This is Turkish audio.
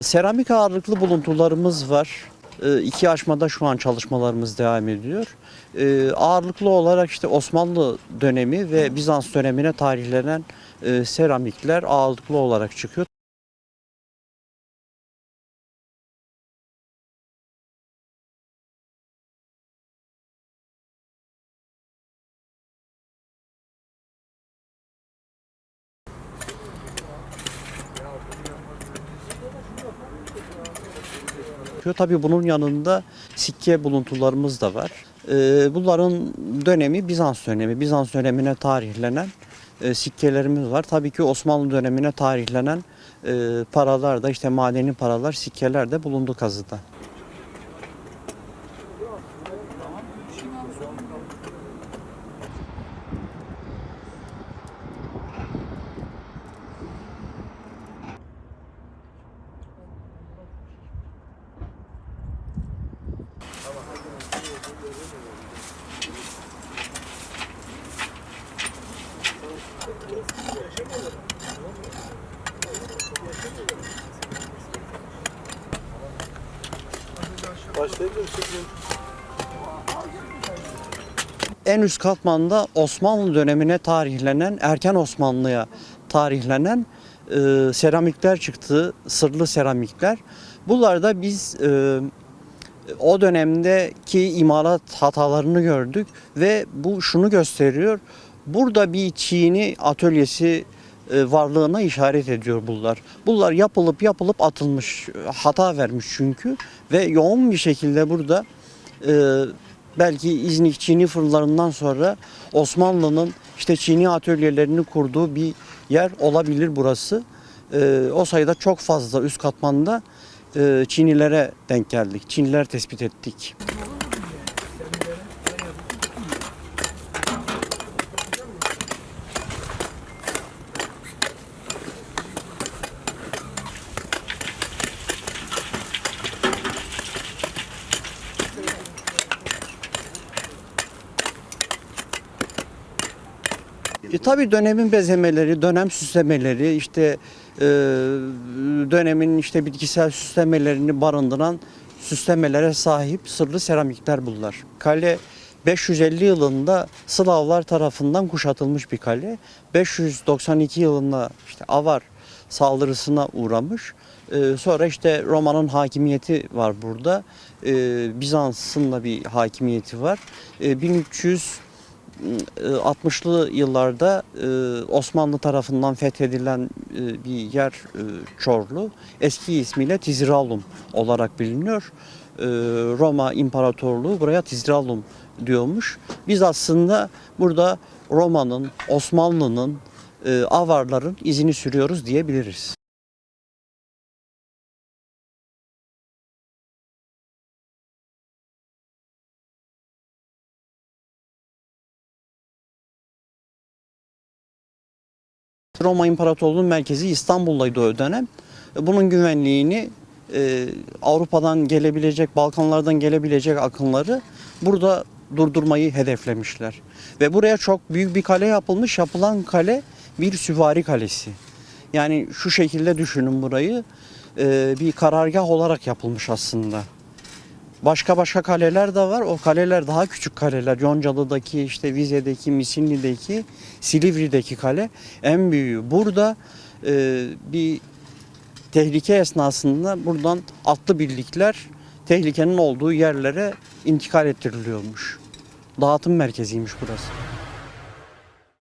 Seramik ağırlıklı buluntularımız var. Ee, İki aşmada şu an çalışmalarımız devam ediyor. Ee, Ağırlıklı olarak işte Osmanlı dönemi ve Bizans dönemine tarihlenen e, seramikler ağırlıklı olarak çıkıyor. Tabii bunun yanında sikke buluntularımız da var. Ee, Bunların dönemi Bizans dönemi. Bizans dönemine tarihlenen e, sikkelerimiz var. Tabii ki Osmanlı dönemine tarihlenen e, paralar da işte madeni paralar, sikkeler de bulundu kazıda. En üst katmanda Osmanlı dönemine tarihlenen, erken Osmanlı'ya tarihlenen e, seramikler çıktı, sırlı seramikler. Bunlarda biz e, o dönemdeki imalat hatalarını gördük ve bu şunu gösteriyor. Burada bir Çin'i atölyesi varlığına işaret ediyor bunlar. Bunlar yapılıp yapılıp atılmış, hata vermiş çünkü ve yoğun bir şekilde burada e, belki İznik Çin'i fırınlarından sonra Osmanlı'nın işte Çin'i atölyelerini kurduğu bir yer olabilir burası. E, o sayıda çok fazla üst katmanda e, Çinilere denk geldik. Çiniler tespit ettik. E, tabii dönemin bezemeleri, dönem süslemeleri, işte e, dönemin işte bitkisel süslemelerini barındıran süslemelere sahip sırlı seramikler bunlar. Kale 550 yılında Slavlar tarafından kuşatılmış bir kale. 592 yılında işte Avar saldırısına uğramış. E, sonra işte Roma'nın hakimiyeti var burada. E, Bizans'ın da bir hakimiyeti var. E, 1300 60'lı yıllarda e, Osmanlı tarafından fethedilen e, bir yer e, Çorlu. Eski ismiyle Tizralum olarak biliniyor. E, Roma İmparatorluğu buraya Tizralum diyormuş. Biz aslında burada Roma'nın, Osmanlı'nın, e, Avarların izini sürüyoruz diyebiliriz. Roma İmparatorluğu'nun merkezi İstanbul'daydı o dönem. Bunun güvenliğini e, Avrupa'dan gelebilecek, Balkanlardan gelebilecek akınları burada durdurmayı hedeflemişler. Ve buraya çok büyük bir kale yapılmış. Yapılan kale bir süvari kalesi. Yani şu şekilde düşünün burayı. E, bir karargah olarak yapılmış aslında. Başka başka kaleler de var. O kaleler daha küçük kaleler. Yoncalı'daki, işte Vize'deki, Misinli'deki, Silivri'deki kale en büyüğü. Burada e, bir tehlike esnasında buradan atlı birlikler tehlikenin olduğu yerlere intikal ettiriliyormuş. Dağıtım merkeziymiş burası.